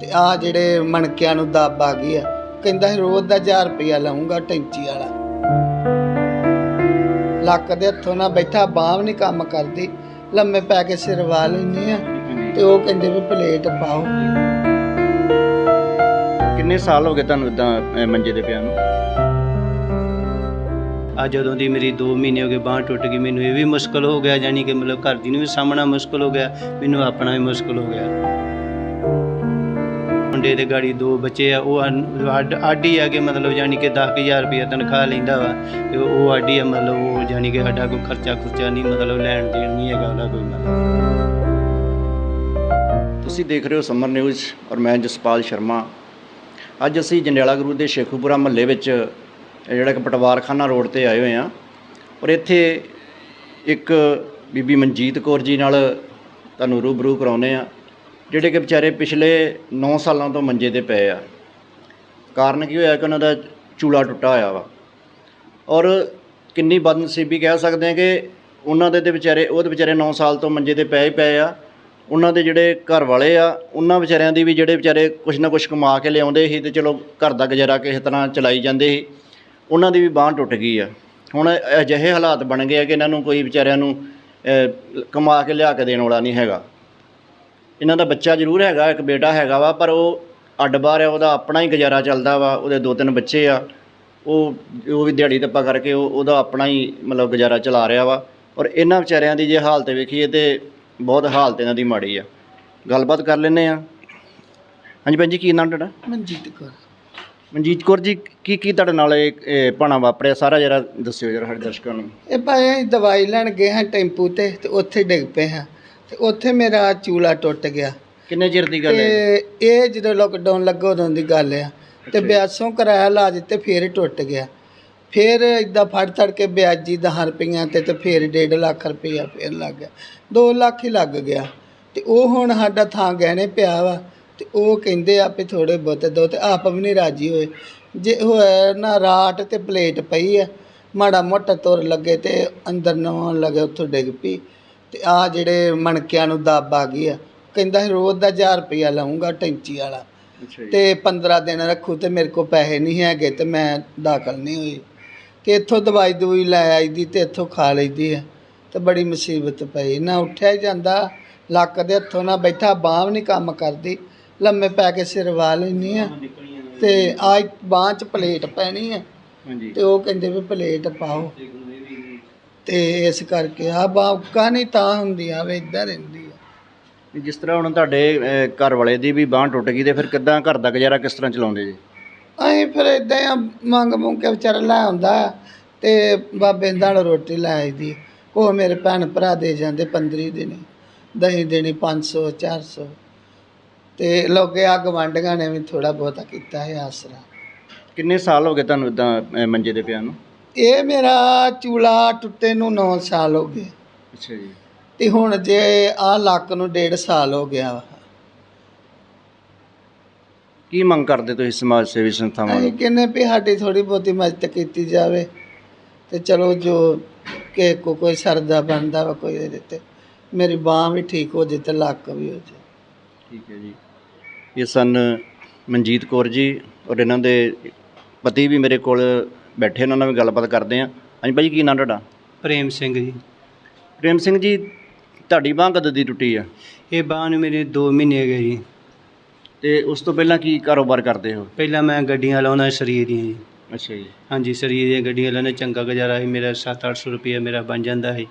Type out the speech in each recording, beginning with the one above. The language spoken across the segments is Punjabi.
ਤੇ ਆ ਜਿਹੜੇ ਮਣਕਿਆਂ ਨੂੰ ਦੱਬ ਆ ਗਈ ਆ ਕਹਿੰਦਾ ਸੀ ਰੋਜ਼ ਦਾ 1000 ਰੁਪਇਆ ਲਾਉਂਗਾ ਟੈਂਚੀ ਵਾਲਾ। ਲੱਕ ਦੇ ਹੱਥੋਂ ਨਾ ਬੈਠਾ ਬਾਹ ਨਹੀਂ ਕੰਮ ਕਰਦੀ। ਲੰਮੇ ਪੈ ਕੇ ਸਿਰ ਵਾ ਲੈਂਦੀ ਆ ਤੇ ਉਹ ਕਹਿੰਦੇ ਵੀ ਪਲੇਟ ਪਾਓ। ਕਿੰਨੇ ਸਾਲ ਹੋ ਗਏ ਤੁਹਾਨੂੰ ਇਦਾਂ ਮੰਜੇ ਤੇ ਪਿਆ ਨੂੰ? ਆ ਜਦੋਂ ਦੀ ਮੇਰੀ 2 ਮਹੀਨੇ ਹੋ ਗਏ ਬਾਂਹ ਟੁੱਟ ਗਈ। ਮੈਨੂੰ ਇਹ ਵੀ ਮੁਸ਼ਕਲ ਹੋ ਗਿਆ ਯਾਨੀ ਕਿ ਮਤਲਬ ਘਰ ਦੀ ਨੂੰ ਵੀ ਸਾਹਮਣਾ ਮੁਸ਼ਕਲ ਹੋ ਗਿਆ ਮੈਨੂੰ ਆਪਣਾ ਵੀ ਮੁਸ਼ਕਲ ਹੋ ਗਿਆ। ਮੁੰਡੇ ਦੇ ਗਾੜੀ ਦੋ ਬੱਚੇ ਆ, ਉਹ ਅਨ- ਅੱਡ ਅੱਡ ਹੀ ਆ ਕਿ ਮਤਲਬ ਯਾਨੀ ਕਿ 10000 ਰੁਪਏ ਤਨਖਾਹ ਲੈਂਦਾ ਵਾ ਤੇ ਉਹ ਅੱਡ ਹੀ ਆ, ਮਤਲਬ ਉਹ ਯਾਨੀ ਕਿ ਸਾਡਾ ਕੋਈ ਖਰਚਾ ਖੁਰਚਾ ਨਹੀਂ, ਮਤਲਬ ਲੈਣ ਦੇਣ ਨਹੀਂ ਹੈਗਾ ਉਹਦਾ ਕੋਈ ਮਤਲਬ। ਤੁਸੀਂ ਦੇਖ ਰਹੇ ਹੋ ਸਮਰ ਨਿਊਜ਼ ਔਰ ਮੈਂ ਜਸਪਾਲ ਸ਼ਰਮਾ। ਅੱਜ ਅਸੀਂ ਜੰਡਿਆਲਾ ਗੁਰੂ ਦੇ ਸ਼ੇਖੂਪੁਰਾ ਮਹੱਲੇ ਵਿੱਚ ਇਹ ਜਿਹੜਾ ਕਿ ਪਟਵਾਰਖਾਨਾ ਰੋਡ ਤੇ ਆਏ ਹੋਏ ਹਾਂ ਔਰ ਇੱਥੇ ਇੱਕ ਬੀਬੀ ਮਨਜੀਤ ਕੌਰ ਜੀ ਨਾਲ ਤੁਹਾਨੂੰ ਰੂਬਰੂ ਕਰਾਉਨੇ ਆ ਜਿਹੜੇ ਕਿ ਵਿਚਾਰੇ ਪਿਛਲੇ 9 ਸਾਲਾਂ ਤੋਂ ਮੰਜੇ ਤੇ ਪਏ ਆ। ਕਾਰਨ ਕੀ ਹੋਇਆ ਕਿ ਉਹਨਾਂ ਦਾ ਚੂਲਾ ਟੁੱਟਾ ਹੋਇਆ ਵਾ। ਔਰ ਕਿੰਨੀ ਬਦਨਸੀਬੀ ਕਹਿ ਸਕਦੇ ਆ ਕਿ ਉਹਨਾਂ ਦੇ ਤੇ ਵਿਚਾਰੇ, ਉਹ ਤੇ ਵਿਚਾਰੇ 9 ਸਾਲ ਤੋਂ ਮੰਜੇ ਤੇ ਪਏ ਹੀ ਪਏ ਆ। ਉਹਨਾਂ ਦੇ ਜਿਹੜੇ ਘਰ ਵਾਲੇ ਆ, ਉਹਨਾਂ ਵਿਚਾਰਿਆਂ ਦੀ ਵੀ ਜਿਹੜੇ ਵਿਚਾਰੇ ਕੁਛ ਨਾ ਕੁਛ ਕਮਾ ਕੇ ਲਿਆਉਂਦੇ ਸੀ ਤੇ ਚਲੋ ਘਰ ਦਾ ਗੁਜ਼ਾਰਾ ਕਿਸੇ ਤਰ੍ਹਾਂ ਚਲਾਈ ਜਾਂਦੇ ਸੀ। ਉਹਨਾਂ ਦੀ ਵੀ ਬਾਂਹ ਟੁੱਟ ਗਈ ਆ। ਹੁਣ ਅਜਿਹੇ ਹਾਲਾਤ ਬਣ ਗਏ ਆ ਕਿ ਇਹਨਾਂ ਨੂੰ ਕੋਈ ਵਿਚਾਰਿਆਂ ਨੂੰ ਕਮਾ ਕੇ ਲਿਆ ਕੇ ਦੇਣ ਵਾਲਾ ਨਹੀਂ ਹੈਗਾ। ਇਹਨਾਂ ਦਾ ਬੱਚਾ ਜ਼ਰੂਰ ਹੈਗਾ ਇੱਕ ਬੇਟਾ ਹੈਗਾ ਵਾ ਪਰ ਉਹ ਅੱਡ ਬਾਹਰ ਆ ਉਹਦਾ ਆਪਣਾ ਹੀ ਗੁਜ਼ਾਰਾ ਚੱਲਦਾ ਵਾ ਉਹਦੇ ਦੋ ਤਿੰਨ ਬੱਚੇ ਆ। ਉਹ ਉਹ ਵੀ ਦਿਹਾੜੀ ਦੱਪਾ ਕਰਕੇ ਉਹ ਉਹਦਾ ਆਪਣਾ ਹੀ ਮਤਲਬ ਗੁਜ਼ਾਰਾ ਚਲਾ ਰਿਹਾ ਵਾ। ਔਰ ਇਹਨਾਂ ਵਿਚਾਰਿਆਂ ਦੀ ਜੇ ਹਾਲਤ ਵੇਖੀਏ ਤੇ ਬਹੁਤ ਹਾਲਤ ਇਹਨਾਂ ਦੀ ਮਾੜੀ ਆ। ਗੱਲਬਾਤ ਕਰ ਲੈਨੇ ਆ ਹਾਂਜੀ ਭੈਣ ਜੀ ਕੀ ਨਾਮ ਤੁਹਾਡਾ? ਮਨਜੀਤ ਕੌਰ। ਮਨਜੀਤ ਕੌਰ ਜੀ ਕੀ ਕੀ ਤੁਹਾਡੇ ਨਾਲ ਇਹ ਇਹ ਭਾਣਾ ਵਾਪਰਿਆ? ਸਾਰਾ ਜਰਾ ਦੱਸਿਓ ਜਰਾ ਸਾਡੇ ਦਰਸ਼ਕਾਂ ਨੂੰ। ਇਹ ਭਾਈ ਅਸੀਂ ਦਵਾਈ ਲੈਣ ਗਏ ਹਾਂ ਟੈਂਪੂ ਤੇ ਤੇ ਉੱਥੇ ਡਿੱਗ ਪਏ ਹਾਂ। ਤੇ ਉੱਥੇ ਮੇਰਾ ਚੂਲਾ ਟੁੱਟ ਗਿਆ। ਕਿੰਨੇ ਚਿਰ ਦੀ ਗੱਲ ਹੈ? ਤੇ ਇਹ ਜਦੋਂ ਲੋਕਡਾਊਨ ਲੱਗਾ ਉਦੋਂ ਦੀ ਗੱਲ ਆ। ਤੇ ਬਿਆਸੋਂ ਕਰਾਇਆ ਇਲਾਜ ਤੇ ਫੇਰ ਹੀ ਟੁੱਟ ਗਿਆ। ਫੇਰ ਇਦਾਂ ਫੜ ਤੜ ਕੇ ਵਿਆਜੀ 10 ਰੁਪਈਆਂ ਤੇ ਤੇ ਫੇਰ 1.5 ਲੱਖ ਰੁਪਈਆ ਫੇਰ ਲੱਗ ਗਿਆ। 2 ਲੱਖ ਹੀ ਲੱਗ ਗਿਆ। ਤੇ ਉਹ ਹੁਣ ਸਾਡਾ ਥਾਂ ਗਹਿਣੇ ਪਿਆ ਵਾ ਤੇ ਉਹ ਕਹਿੰਦੇ ਆ ਵੀ ਥੋੜੇ ਬਹੁਤੇ ਦੋ ਤੇ ਆਪ ਵੀ ਨਹੀਂ ਰਾਜੀ ਹੋਏ। ਜੇ ਹੋਇਆ ਨਾ ਰਾਟ ਤੇ ਪਲੇਟ ਪਈ ਆ ਮਾੜਾ ਮੋਟਾ ਤੁਰ ਲੱਗੇ ਤੇ ਅੰਦਰ ਨਵਾਂ ਲੱਗੇ ਉੱਥੋਂ ਡਿੱਗ ਪਈ। ਤੇ ਆ ਜਿਹੜੇ ਮਣਕਿਆਂ ਨੂੰ ਦੱਬ ਆ ਗਈ ਆ। ਕਹਿੰਦਾ ਸੀ ਰੋਜ਼ ਦਾ 1000 ਰੁਪਇਆ ਲਾਉਂਗਾ ਟੈਂਚੀ ਵਾਲਾ। ਅੱਛਾ ਜੀ। ਤੇ 15 ਦਿਨ ਰੱਖੂ ਤੇ ਮੇਰੇ ਕੋਲ ਪੈਸੇ ਨਹੀਂ ਹੈਗੇ ਤੇ ਮੈਂ ਦਾਖਲ ਨਹੀਂ ਹੋਈ। ਤੇ ਇੱਥੋਂ ਦਵਾਈ ਦਵਾਈ ਲੈ ਆਈ ਦੀ ਤੇ ਇੱਥੋਂ ਖਾ ਲਈਦੀ ਆ। ਤੇ ਬੜੀ ਮੁਸੀਬਤ ਪਈ। ਨਾ ਉੱਠਿਆ ਹੀ ਜਾਂਦਾ ਲੱਕ ਦੇ ਹੱਥੋਂ ਨਾ ਬੈਠਾ ਬਾਂਹ ਨਹੀਂ ਕੰਮ ਕਰਦੀ। ਲੰਮੇ ਪੈ ਕੇ ਸਿਰ ਵਾ ਲੈਂਦੀ ਆ। ਤੇ ਆ ਬਾਂਹ 'ਚ ਪਲੇਟ ਪੈਣੀ ਆ। ਹਾਂਜੀ। ਤੇ ਉਹ ਕਹਿੰਦੇ ਵੀ ਪਲੇਟ ਪਾਓ। ਤੇ ਇਸ ਕਰਕੇ ਆ ਬਾਂਹ ਨਹੀਂ ਤਾਂ ਹੁੰਦੀ ਆ ਵੇ ਇਦਾਂ ਰਹਿੰਦੀ ਆ। ਜਿਸ ਤਰ੍ਹਾਂ ਹੁਣ ਤੁਹਾਡੇ ਅਹ, ਘਰ ਵਾਲੇ ਦੀ ਵੀ ਬਾਂਹ ਟੁੱਟ ਗਈ ਤੇ ਫਿਰ ਕਿੱਦਾਂ ਘਰ ਦਾ ਗੁਜ਼ਾਰਾ ਕਿਸ ਤਰ੍ਹਾਂ ਚਲਾਉਂਦੇ ਜੀ? ਅਸੀਂ ਫਿਰ ਇਦਾਂ ਆ ਮੰਗ ਮੁੰਗ ਕੇ ਵਿਚਾਰਾ ਲੈ ਆਉਂਦਾ ਤੇ ਬਾਬੇ ਨਾਲ ਰੋਟੀ ਲੈ ਆਈਦੀ ਉਹ ਮੇਰੇ ਭੈਣ ਭਰਾ ਦੇ ਜਾਂਦੇ 15 ਦਿਨੀ ਦਹੀਂ ਦੇਣੀ 500 400 ਤੇ ਲੋਕੇ ਆ ਗਵਾਂਢੀਆਂ ਨੇ ਵੀ ਥੋੜਾ ਬਹੁਤਾ ਕੀਤਾ ਹੈ ਆਸਰਾ। ਕਿੰਨੇ ਸਾਲ ਹੋ ਗਏ ਤੁਹਾਨੂੰ ਇਦਾਂ ਮੰਜੇ ਤੇ ਪਿਆ ਨੂੰ? ਇਹ ਮੇਰਾ ਚੂਲਾ ਟੁੱਟੇ ਨੂੰ 9 ਸਾਲ ਹੋ ਗਏ। ਅੱਛਾ ਜੀ। ਤੇ ਹੁਣ ਜੇ ਆ ਲੱਕ ਨੂੰ 1.5 ਸਾਲ ਹੋ ਗਿਆ ਵਾ। ਕੀ ਮੰਗ ਕਰਦੇ ਤੁਸੀਂ ਸਮਾਜ ਸੇਵੀ ਸੰਸਥਾਵਾਂ ਅਸੀਂ ਨੂੰ? ਕਹਿੰਦੇ ਵੀ ਸਾਡੀ ਥੋੜੀ ਬਹੁਤੀ ਮਦਦ ਕੀਤੀ ਜਾਵੇ ਤੇ ਚਲੋ ਜੋ ਕਿ ਕੋ ਕੋਈ ਸਰਦਾ ਬਣਦਾ ਵਾ ਕੋਈ ਇਹਦੇ ਤੇ ਮੇਰੀ ਬਾਹ ਵੀ ਠੀਕ ਹੋ ਜੇ ਤੇ ਲੱਕ ਵੀ ਹੋ ਜੇ। ਠੀਕ ਹੈ ਜੀ। ਇਹ ਸਨ ਮਨਜੀਤ ਕੌਰ ਜੀ ਔਰ ਇਹਨਾਂ ਦੇ ਪਤੀ ਵੀ ਮੇਰੇ ਕੋਲ ਬੈਠੇ ਉਹਨਾਂ ਨਾਲ ਵੀ ਗੱਲਬਾਤ ਕਰਦੇ ਆ ਹਾਂਜੀ ਭਾਈ ਕੀ ਨਾਮ ਤੁਹਾਡਾ? ਪ੍ਰੇਮ ਸਿੰਘ ਜੀ। ਪ੍ਰੇਮ ਸਿੰਘ ਜੀ ਤੁਹਾਡੀ ਬਾਂਹ ਕਦੋਂ ਦੀ ਟੁੱਟੀ ਆ? ਇਹ ਬਾਂਹ ਨੂੰ ਮੇਰੇ 2 ਮਹੀਨੇ ਹੋ ਗਏ ਜੀ। ਤੇ ਉਸ ਤੋਂ ਪਹਿਲਾਂ ਕੀ ਕਾਰੋਬਾਰ ਕਰਦੇ ਹੋ? ਪਹਿਲਾਂ ਮੈਂ ਗੱਡੀਆਂ ਲਾਉਂਦਾ ਸਰੀਰ ਦੀਆਂ ਜੀ। ਅੱਛਾ ਜੀ। ਹਾਂਜੀ ਸਰੀਰ ਦੀਆਂ ਗੱਡੀਆਂ ਲਾਉਂਦਾ ਚੰਗਾ ਗੁਜ਼ਾਰਾ ਸੀ। ਮੇਰਾ 7-800 ਰੁਪਏ ਮੇਰਾ ਬਣ ਜਾਂਦਾ ਸੀ।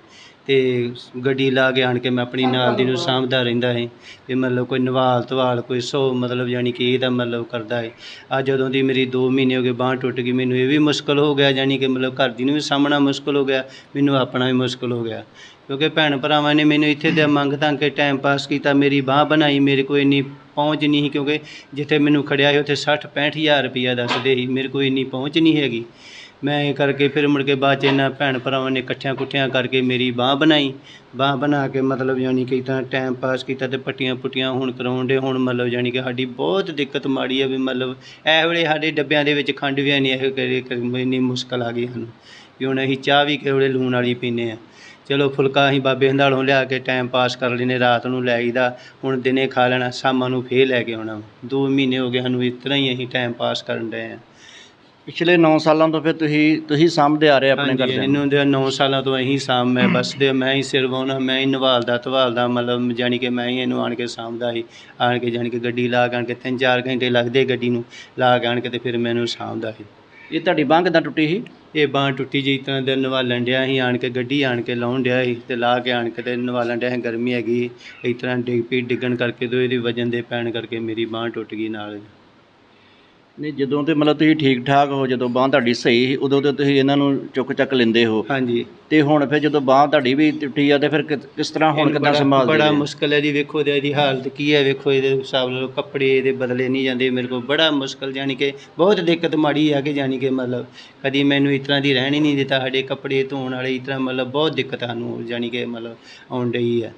ਅਤੇ ਗੱਡੀ ਲਾ ਕੇ ਆਣ ਕੇ ਮੈਂ ਆਪਣੀ ਨਾਲ ਦੀ ਨੂੰ ਸਾਂਭਦਾ ਰਹਿੰਦਾ ਸੀ ਅਤੇ ਮਤਲਬ ਕੋਈ ਨਵਾਲ ਧਵਾਲ ਕੋਈ ਸੋ ਮਤਲਬ ਯਾਨੀ ਕਿ ਇਹਦਾ ਮਤਲਬ ਕਰਦਾ ਹੈ ਆ ਜਦੋਂ ਦੀ ਮੇਰੀ ਦੋ ਮਹੀਨੇ ਹੋ ਗਏ ਬਾਂਹ ਟੁੱਟ ਗਈ, ਮੈਨੂੰ ਇਹ ਵੀ ਮੁਸ਼ਕਲ ਹੋ ਗਿਆ ਯਾਨੀ ਕਿ ਮਤਲਬ ਘਰ ਦੀ ਨੂੰ ਵੀ ਸਾਂਭਣਾ ਮੁਸ਼ਕਲ ਹੋ ਗਿਆ, ਮੈਨੂੰ ਆਪਣਾ ਵੀ ਮੁਸ਼ਕਲ ਹੋ ਗਿਆ। ਕਿਉਂਕਿ ਭੈਣ ਭਰਾਵਾਂ ਨੇ ਮੈਨੂੰ ਇੱਥੇ ਤੇ ਮੰਗ ਤਾਂ ਕੇ ਟਾਈਮ ਪਾਸ ਕੀਤਾ, ਮੇਰੀ ਬਾਹ ਬਣਾਈ, ਮੇਰੇ ਕੋਲ ਇੰਨੀ ਪਹੁੰਚ ਨਹੀਂ ਸੀ ਕਿਉਂਕਿ ਜਿੱਥੇ ਮੈਨੂੰ ਖੜਿਆ ਸੀ, ਉੱਥੇ 60 65000 ਰੁਪਈਆ ਦੱਸਦੇ ਸੀ, ਮੇਰੇ ਕੋਲ ਇੰਨੀ ਪਹੁੰਚ ਨਹੀਂ ਹੈਗੀ। ਮੈਂ ਇਹ ਕਰਕੇ ਫਿਰ ਮੁੜ ਕੇ ਬਾਅਦ ਚ ਇਹਨਾਂ ਭੈਣ ਭਰਾਵਾਂ ਨੇ ਇਕੱਠਿਆਂ ਕੁੱਠਿਆਂ ਕਰਕੇ ਮੇਰੀ ਬਾਂਹ ਬਣਾਈ। ਬਾਂਹ ਬਣਾ ਕੇ ਮਤਲਬ ਯਾਨੀ ਕਿ ਤਾਂ ਟਾਈਮ ਪਾਸ ਕੀਤਾ ਅਤੇ ਪੱਟੀਆਂ ਪੁੱਟੀਆਂ ਹੁਣ ਕਰਵਾਉਣ ਡੇ ਹੁਣ ਮਤਲਬ ਯਾਨੀ ਕਿ ਸਾਡੀ ਬਹੁਤ ਦਿੱਕਤ ਮਾੜੀ ਆ ਵੀ ਮਤਲਬ ਇਹ ਵੇਲੇ ਸਾਡੇ ਡੱਬਿਆਂ ਦੇ ਵਿੱਚ ਖੰਡ ਵੀ ਨਹੀਂ ਇਹ ਕਰੇ ਇੰਨੀ ਮੁਸ਼ਕਲ ਆ ਗਈ ਸਾਨੂੰ ਵੀ ਹੁਣ ਅਸੀਂ ਚਾਹ ਵੀ ਕਿਸੇ ਵੇਲੇ ਲੂਣ ਵਾਲੀ ਪੀਂਦੇ ਹਾਂ ਚਲੋ ਫੁਲਕਾ ਅਸੀਂ ਬਾਬੇ ਹੰਦਾਲੋਂ ਲਿਆ ਕੇ ਟਾਈਮ ਪਾਸ ਕਰ ਲੈਨੇ ਰਾਤ ਨੂੰ ਲੈ ਆਈਦਾ, ਹੁਣ ਦਿਨੇ ਖਾ ਲੈਣਾ, ਸ਼ਾਮਾਂ ਨੂੰ ਫੇਰ ਲੈ ਕੇ ਆਉਣਾ। ਦੋ ਮਹੀਨੇ ਹੋ ਗਏ ਸਾਨੂੰ ਇਸ ਤਰ੍ਹਾਂ ਹੀ ਅਸੀਂ ਟਾਈਮ ਪਾਸ ਕਰਨ ਡਏ ਹਾਂ ਪਿਛਲੇ 9 ਸਾਲਾਂ ਤੋਂ ਫਿਰ ਤੁਸੀਂ ਤੁਸੀਂ ਸਾਂਭਦੇ ਆ ਰਹੇ ਆਪਣੇ ਹਾਂਜੀ ਘਰ ਦੇ? ਇਹਨੂੰ ਦੇ 9 ਸਾਲਾਂ ਤੋਂ ਅਸੀਂ ਸਾਂਭ ਮੈਂ ਬਸ ਦੇ ਮੈਂ ਹੀ ਸਿਰ ਵਾਹੁਣਾ ਮੈਂ ਹੀ ਨਵਾਲਦਾ ਧਵਾਲਦਾ ਮਤਲਬ ਜਾਣੀ ਕਿ ਮੈਂ ਹੀ ਇਹਨੂੰ ਆਣ ਕੇ ਸਾਂਭਦਾ ਸੀ। ਆਣ ਕੇ ਜਾਣੀ ਕਿ ਗੱਡੀ ਲਾ ਕੇ ਆਣ ਕੇ ਤਿੰਨ ਚਾਰ ਘੰਟੇ ਲੱਗਦੇ ਗੱਡੀ ਨੂੰ ਲਾ ਕੇ ਆਣ ਕੇ ਤੇ ਫਿਰ ਮੈਨੂੰ ਸਾਂਭਦਾ ਸੀ। ਇਹ ਤੁਹਾਡੀ ਬਾਂਹ ਕਿੱਦਾਂ ਟੁੱਟੀ ਸੀ? ਇਹ ਬਾਂਹ ਟੁੱਟੀ ਜਿਹੀ ਤਰ੍ਹਾਂ ਦੇ ਨਵਾਲਣ ਡਿਆ ਸੀ ਆਣ ਕੇ ਗੱਡੀ ਆਣ ਕੇ ਲਾਉਣ ਡਿਆ ਸੀ ਤੇ ਲਾ ਕੇ ਆਣ ਕੇ ਤੇ ਨਵਾਲਣ ਡਿਆ ਸੀ ਗਰਮੀ ਹੈਗੀ ਇਸ ਤਰ੍ਹਾਂ ਡਿੱਗ ਪਈ ਡਿੱਗਣ ਕਰਕੇ ਤੇ ਇਹਦੀ ਵਜਨ ਦੇ ਪੈਣ ਕਰਕੇ ਮੇਰੀ ਬਾਂਹ ਟੁੱਟ ਗਈ ਨਾਲ। ਨਹੀਂ ਜਦੋਂ ਤੇ ਮਤਲਬ ਤੁਸੀਂ ਠੀਕ ਠਾਕ ਹੋ ਜਦੋਂ ਬਾਂਹ ਤੁਹਾਡੀ ਸਹੀ ਸੀ ਉਦੋਂ ਤੇ ਤੁਸੀਂ ਇਹਨਾਂ ਨੂੰ ਚੁੱਕ ਚੱਕ ਲੈਂਦੇ ਹੋ। ਹਾਂਜੀ। ਤੇ ਹੁਣ ਫਿਰ ਜਦੋਂ ਬਾਂਹ ਤੁਹਾਡੀ ਵੀ ਟੁੱਟੀ ਆ ਤੇ ਫਿਰ ਕਿ- ਕਿਸ ਤਰ੍ਹਾਂ ਹੁਣ ਕਿੱਦਾਂ ਬੜਾ- ਸੰਭਾਲਦੇ ਬੜਾ ਜੀ? ਮੁਸ਼ਕਲ ਹੈ ਜੀ ਵੇਖੋ ਤੇ ਇਹਦੀ ਹਾਲਤ ਕੀ ਹੈ ਵੇਖੋ ਇਹਦੇ ਹਿਸਾਬ ਨਾਲ ਕੱਪੜੇ ਇਹਦੇ ਬਦਲੇ ਨਹੀਂ ਜਾਂਦੇ ਮੇਰੇ ਕੋਲ ਬੜਾ ਮੁਸ਼ਕਲ ਜਾਨੀ ਕਿ ਬਹੁਤ ਦਿੱਕਤ ਮਾੜੀ ਆ ਕਿ ਜਾਨੀ ਕਿ ਮਤਲਬ ਕਦੀ ਮੈਨੂੰ ਇਸ ਤਰ੍ਹਾਂ ਦੀ ਰਹਿਣ ਹੀ ਨਹੀਂ ਦਿੱਤਾ ਸਾਡੇ ਕੱਪੜੇ ਧੋਣ ਵਾਲੇ ਇਸ ਤਰ੍ਹਾਂ ਮਤਲਬ ਬਹੁਤ ਦਿੱਕਤ ਸਾਨੂੰ ਜਾਨੀ ਕਿ ਮਤਲਬ ਆਉਣ ਡਈ ਆ।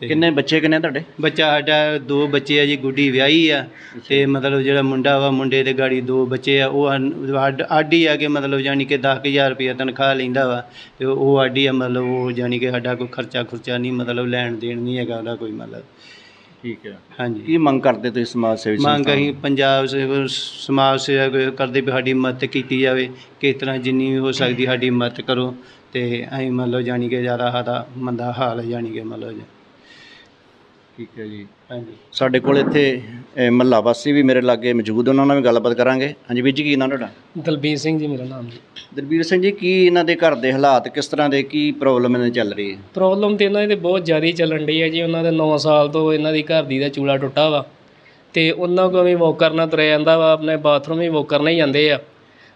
ਤੇ ਕਿੰਨੇ ਬੱਚੇ ਕਿੰਨੇ ਤੁਹਾਡੇ? ਬੱਚਾ ਸਾਡਾ ਦੋ ਬੱਚੇ ਆ ਜੀ ਗੁੱਡੀ ਵਿਆਹੀ ਆ ਤੇ ਮਤਲਬ ਜਿਹੜਾ ਮੁੰਡਾ ਵਾ ਮੁੰਡੇ ਦੇ ਗਾੜੀ ਦੋ ਬੱਚੇ ਆ ਉਹ ਅਨ- ਅੱਡ ਅੱਡ ਹੀ ਆ ਕਿ ਮਤਲਬ ਜਾਨੀ ਕਿ 10000 ਰੁਪਏ ਤਨਖਾਹ ਲੈਂਦਾ ਵਾ ਤੇ ਉਹ ਆਡੀ ਆ ਮਤਲਬ ਉਹ ਜਾਨੀ ਕਿ ਸਾਡਾ ਕੋਈ ਖਰਚਾ ਖੁਰਚਾ ਨਹੀਂ ਮਤਲਬ ਲੈਣ ਦੇਣ ਨਹੀਂ ਹੈਗਾ ਉਹਦਾ ਕੋਈ ਮਤਲਬ। ਠੀਕ ਹੈ ਹਾਂਜੀ। ਕੀ ਮੰਗ ਕਰਦੇ ਤੁਸੀਂ ਸਮਾਜ ਸੇਵੀ ਮੰਗ ਅਸੀਂ ਪੰਜਾਬ ਸੇ ਸਮਾਜ ਸੇਵਾ ਕਰਦੇ ਵੀ ਸਾਡੀ ਮਦਦ ਕੀਤੀ ਜਾਵੇ ਕਿਸ ਤਰ੍ਹਾਂ ਜਿੰਨੀ ਵੀ ਹੋ ਸਕਦੀ ਸਾਡੀ ਮਦਦ ਕਰੋ ਤੇ ਅਸੀਂ ਮਤਲਬ ਜਾਨੀ ਕਿ ਜ਼ਿਆਦਾ ਸਾਡਾ ਮੰਦਾ ਹਾਲ ਹੈ ਜਾਨੀ ਕਿ ਮਤਲਬ ਜੀ। ਠੀਕ ਹੈ ਜੀ। ਹਾਂਜੀ। ਸਾਡੇ ਕੋਲ ਇੱਥੇ ਮਹੱਲਾ ਵਾਸੀ ਵੀ ਮੇਰੇ ਲਾਗੇ ਮੌਜੂਦ ਉਹਨਾਂ ਨਾਲ ਵੀ ਗੱਲਬਾਤ ਕਰਾਂਗੇ। ਹਾਂਜੀ ਵੀਰ ਜੀ ਕੀ ਨਾਂ ਤੁਹਾਡਾ? ਦਲਬੀਰ ਸਿੰਘ ਜੀ ਮੇਰਾ ਨਾਮ ਜੀ। ਦਲਬੀਰ ਸਿੰਘ ਜੀ ਕੀ ਇਹਨਾਂ ਦੇ ਘਰ ਦੇ ਹਾਲਾਤ ਕਿਸ ਤਰ੍ਹਾਂ ਦੇ ਕੀ ਪ੍ਰੋਬਲਮ ਇਹਨਾਂ ਦੀ ਚੱਲ ਰਹੀ ਹੈ? ਪ੍ਰੋਬਲਮ ਤੇ ਇਹਨਾਂ ਦੀ ਬਹੁਤ ਜ਼ਿਆਦਾ ਚੱਲਣ ਡਈ ਹੈ ਜੀ। ਉਹਨਾਂ ਦੇ 9 ਸਾਲ ਤੋਂ ਇਹਨਾਂ ਦੀ ਘਰ ਦੀ ਦਾ ਚੂਲਾ ਟੁੱਟਾ ਵਾ। ਤੇ ਉਹਨਾਂ ਕੋਲ ਵੀ ਵੋਕਰ ਨਾਲ ਤੁਰਿਆ ਜਾਂਦਾ ਵਾ ਆਪਣੇ ਬਾਥਰੂਮ ਵੀ ਵੋਕਰ ਨਾਲ ਹੀ ਜਾਂਦੇ ਆ।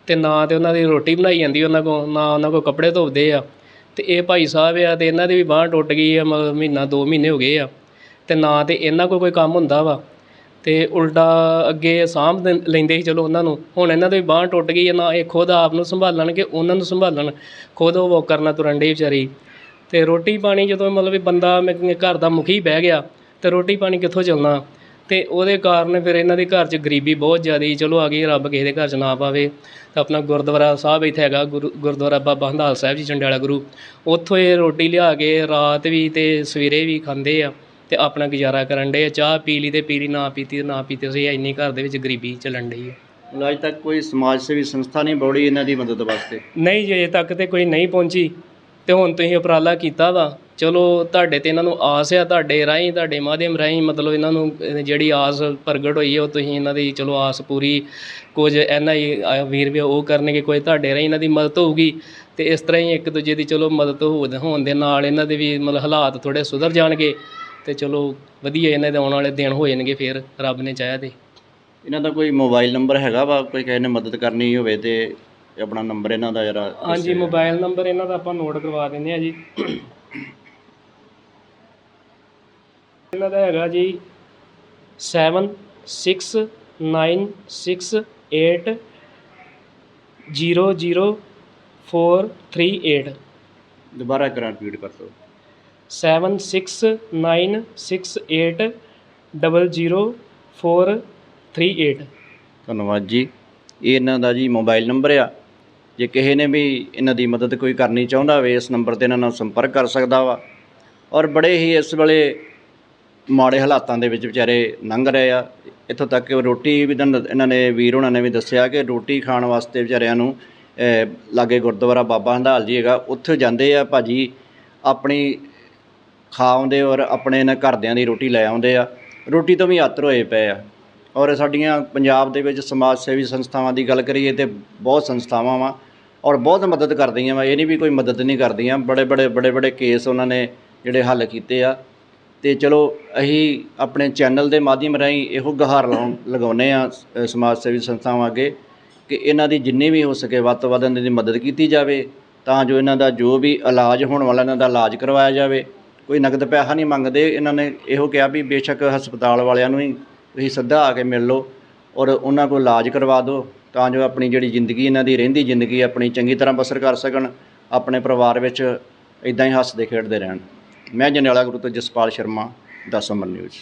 ਤੇ ਨਾ ਤੇ ਉਹਨਾਂ ਦੀ ਰੋਟੀ ਬਣਾਈ ਜਾਂਦੀ ਉਹਨਾਂ ਕੋਲ ਨਾ ਉਹਨਾਂ ਕੋਲ ਕੱਪੜੇ ਧੋਦੇ ਆ। ਤੇ ਇਹ ਭਾਈ ਸਾਹਿਬ ਆ ਤੇ ਇਹਨਾਂ ਦੀ ਵੀ ਬਾਂਹ ਟੁੱਟ ਗਈ ਆ ਮਤਲਬ ਮਹੀਨਾ 2 ਮਹੀਨੇ ਹੋ ਗਏ ਆ। ਅਤੇ ਨਾ ਤਾਂ ਇਹਨਾਂ ਕੋਲ ਕੋਈ ਕੰਮ ਹੁੰਦਾ ਵਾ। ਅਤੇ ਉਲਟਾ ਅੱਗੇ ਸਾਂਭ ਲੈਂਦੇ ਸੀ, ਚਲੋ ਉਹਨਾਂ ਨੂੰ। ਹੁਣ ਇਹਨਾਂ ਦੀ ਬਾਂਹ ਟੁੱਟ ਗਈ ਆ, ਨਾ ਇਹ ਖੁਦ ਆਪ ਨੂੰ ਸੰਭਾਲਣ ਕਿ ਉਹਨਾਂ ਨੂੰ ਸੰਭਾਲਣ। ਖੁਦ ਉਹ ਵੋਕਰ ਕਰਨਾ ਤੁਰਨ ਡਈ ਵਿਚਾਰੀ। ਅਤੇ ਰੋਟੀ ਪਾਣੀ ਜਦੋਂ ਮਤਲਬ ਬੰਦਾ ਮ- ਘਰ ਦਾ ਮੁਖੀ ਬਹਿ ਗਿਆ, ਤੇ ਰੋਟੀ ਪਾਣੀ ਕਿੱਥੋਂ ਚੱਲਣਾ? ਅਤੇ ਉਹਦੇ ਕਾਰਨ ਫਿਰ ਇਹਨਾਂ ਦੇ ਘਰ 'ਚ ਗਰੀਬੀ ਬਹੁਤ ਜ਼ਿਆਦਾ ਚਲੋ ਆ ਗਈ, ਰੱਬ ਕਿਸੇ ਦੇ ਘਰ 'ਚ ਨਾ ਪਾਵੇ। ਤਾਂ ਆਪਣਾ ਗੁਰਦੁਆਰਾ ਸਾਹਿਬ ਇੱਥੇ ਹੈਗਾ, ਗੁਰੂ ਗੁਰਦੁਆਰਾ ਬਾਬਾ ਹੰਦਾਲ ਸਾਹਿਬ ਜੀ, ਚੰਡਿਆਲਾ ਗੁਰੂ। ਉੱਥੋਂ ਇਹ ਰੋਟੀ ਲਿਆ ਕੇ ਰਾਤ ਵੀ ਅਤੇ ਸਵੇਰੇ ਵੀ ਖਾਂਦੇ ਆ। ਤੇ ਆਪਣਾ ਗੁਜ਼ਾਰਾ ਕਰਨ ਡੇ ਚਾਹ ਪੀ ਲਈ ਤੇ ਪੀ ਲਈ ਨਾ ਪੀਤੀ ਤੇ ਨਾ ਪੀਤੀ। ਸੀ ਇੰਨੀ ਘਰ ਦੇ ਵਿੱਚ ਗਰੀਬੀ ਚੱਲਣ ਡਈ ਹੈ ਮਤਲਬ ਅੱਜ ਤੱਕ ਕੋਈ ਸਮਾਜ ਸੇਵੀ ਸੰਸਥਾ ਨਹੀਂ ਬੌੜੀ ਇਹਨਾਂ ਦੀ ਮਦਦ ਵਾਸਤੇ? ਨਹੀਂ ਜੇ ਤੱਕ ਤੇ ਕੋਈ ਨਹੀਂ ਪਹੁੰਚੀ। ਤੇ ਹੁਣ ਤੁਸੀਂ ਉਪਰਾਲਾ ਕੀਤਾ ਵਾ। ਚਲੋ ਤੁਹਾਡੇ ਤੇ ਇਹਨਾਂ ਨੂੰ ਆਸ ਆ ਤੁਹਾਡੇ ਰਾਹੀਂ ਤੁਹਾਡੇ ਮਾਧਿਅਮ ਰਾਹੀਂ ਮਤਲਬ ਇਹਨਾਂ ਨੂੰ ਜਿਹੜੀ ਆਸ ਪ੍ਰਗਟ ਹੋਈ ਹੈ ਉਹ ਤੁਸੀਂ ਇਹਨਾਂ ਦੀ ਚਲੋ ਆਸ ਪੂਰੀ ਕੁਝ ਐਨਆਈ ਵੀਰ ਵੀ ਉਹ ਕਰਨਗੇ ਕੋਈ ਤੁਹਾਡੇ ਰਾਹੀਂ ਇਹਨਾਂ ਦੀ ਮਦਦ ਹੋਊਗੀ। ਤੇ ਇਸ ਤਰ੍ਹਾਂ ਹੀ ਇੱਕ ਦੂਜੇ ਦੀ ਚਲੋ ਮਦਦ ਹੋ- ਹੋਣ ਦੇ ਨਾਲ ਇਹਨਾਂ ਦੇ ਵੀ ਮਤਲਬ ਹਾਲਾਤ ਥੋੜੇ ਸੁਧਰ ਜਾਣਗੇ। ਤੇ ਚਲੋ ਵਧੀਆ ਇਹਨਾਂ ਦੇ ਆਉਣ ਵਾਲੇ ਦਿਨ ਹੋ ਜਾਣਗੇ ਫਿਰ ਰੱਬ ਨੇ ਚਾਹਿਆ ਤੇ। ਇਹਨਾਂ ਦਾ ਕੋਈ ਮੋਬਾਈਲ ਨੰਬਰ ਹੈਗਾ ਵਾ ਕੋਈ ਕਿਸੇ ਨੇ ਮਦਦ ਕਰਨੀ ਹੋਵੇ ਤੇ ਆਪਣਾ ਨੰਬਰ ਇਹਨਾਂ ਦਾ ਜਰਾ ਹਾਂਜੀ ਮੋਬਾਈਲ ਨੰਬਰ ਇਹਨਾਂ ਦਾ ਆਪਾਂ ਨੋਟ ਕਰਵਾ ਦਿੰਦੇ ਆ ਜੀ। ਇਹਨਾਂ ਦਾ ਹੈਗਾ ਜੀ 769668 00438 ਦੁਬਾਰਾ ਕਰਾਂ ਰਿਪੀਟ ਕਰ ਦਿਓ। 769668 00438 ਧੰਨਵਾਦ ਜੀ। ਇਹ ਇਹਨਾਂ ਦਾ ਜੀ ਮੋਬਾਈਲ ਨੰਬਰ ਆ। ਜੇ ਕਿਸੇ ਨੇ ਵੀ ਇਹਨਾਂ ਦੀ ਮਦਦ ਕੋਈ ਕਰਨੀ ਚਾਹੁੰਦਾ ਹੋਵੇ, ਇਸ ਨੰਬਰ ਤੇ ਇਹਨਾਂ ਨਾਲ ਸੰਪਰਕ ਕਰ ਸਕਦਾ ਵਾ। ਔਰ ਬੜੇ ਹੀ ਇਸ ਵੇਲੇ ਮਾੜੇ ਹਾਲਾਤਾਂ ਦੇ ਵਿੱਚ ਵਿਚਾਰੇ ਲੰਘ ਰਹੇ ਆ। ਇੱਥੋਂ ਤੱਕ ਕਿ ਰੋਟੀ ਵੀ ਦਨ- ਇਹਨਾਂ ਨੇ, ਵੀਰ ਉਹਨਾਂ ਨੇ ਵੀ ਦੱਸਿਆ ਕਿ ਰੋਟੀ ਖਾਣ ਵਾਸਤੇ ਵਿਚਾਰਿਆਂ ਨੂੰ ਲਾਗੇ ਗੁਰਦੁਆਰਾ ਬਾਬਾ ਹੰਦਾਲ ਜੀ ਹੈਗਾ, ਉੱਥੇ ਜਾਂਦੇ ਆ ਭਾਜੀ ਆਪਣੀ ਖਾ ਆਉਂਦੇ ਔਰ ਆਪਣੇ ਇਹਨਾਂ ਘਰਦਿਆਂ ਦੀ ਰੋਟੀ ਲੈ ਆਉਂਦੇ ਆ। ਰੋਟੀ ਤੋਂ ਵੀ ਆਤਰ ਹੋਏ ਪਏ ਆ। ਔਰ ਸਾਡੀਆਂ ਪੰਜਾਬ ਦੇ ਵਿੱਚ ਸਮਾਜ ਸੇਵੀ ਸੰਸਥਾਵਾਂ ਦੀ ਗੱਲ ਕਰੀਏ ਤੇ ਬਹੁਤ ਸੰਸਥਾਵਾਂ ਵਾ ਔਰ ਬਹੁਤ ਮਦਦ ਕਰਦੀਆਂ ਵਾ। ਇਹ ਨਹੀਂ ਵੀ ਕੋਈ ਮਦਦ ਨਹੀਂ ਕਰਦੀਆਂ। ਬੜੇ ਬੜੇ ਬੜੇ ਬੜੇ ਕੇਸ ਉਹਨਾਂ ਨੇ ਜਿਹੜੇ ਹੱਲ ਕੀਤੇ ਆ। ਤੇ ਚਲੋ ਅਸੀਂ ਆਪਣੇ ਚੈਨਲ ਦੇ ਮਾਧਿਅਮ ਰਾਹੀਂ ਇਹੋ ਗੁਹਾਰ ਲਗਾਉਨੇ ਆ ਸਮਾਜ ਸੇਵੀ ਸੰਸਥਾਵਾਂ ਅੱਗੇ ਕਿ ਇਹਨਾਂ ਦੀ ਜਿੰਨੀ ਵੀ ਹੋ ਸਕੇ ਵੱਧ ਤੋਂ ਵੱਧ ਇਹਨਾਂ ਦੀ ਮਦਦ ਕੀਤੀ ਜਾਵੇ। ਤਾਂ ਜੋ ਇਹਨਾਂ ਦਾ ਜੋ ਵੀ ਇਲਾਜ ਹੋਣ ਵਾਲਾ ਇਹਨਾਂ ਦਾ ਇਲਾਜ ਕਰਵਾਇਆ ਜਾਵੇ। ਕੋਈ ਨਗਦ ਪੈਸਾ ਨਹੀਂ ਮੰਗਦੇ, ਇਹਨਾਂ ਨੇ ਇਹੋ ਕਿਹਾ ਵੀ ਬੇਸ਼ੱਕ ਹਸਪਤਾਲ ਵਾਲਿਆਂ ਨੂੰ ਹੀ ਤੁਸੀਂ ਸਿੱਧਾ ਆ ਕੇ ਮਿਲ ਲਓ ਔਰ ਉਹਨਾਂ ਕੋਲ ਇਲਾਜ ਕਰਵਾ ਦਿਓ, ਤਾਂ ਜੋ ਆਪਣੀ ਜਿਹੜੀ ਜ਼ਿੰਦਗੀ ਇਹਨਾਂ ਦੀ ਰਹਿੰਦੀ ਜ਼ਿੰਦਗੀ ਆਪਣੀ ਚੰਗੀ ਤਰ੍ਹਾਂ ਬਸਰ ਕਰ ਸਕਣ, ਆਪਣੇ ਪਰਿਵਾਰ ਵਿੱਚ ਇਦਾਂ ਹੀ ਹੱਸਦੇ ਖੇਡਦੇ ਰਹਿਣ। ਮੈਂ ਜਨੇਲਾ ਗੁਰੂ ਤੋਂ ਜਸਪਾਲ ਸ਼ਰਮਾ, ਦਸ ਅਮਰ ਨਿਊਜ਼।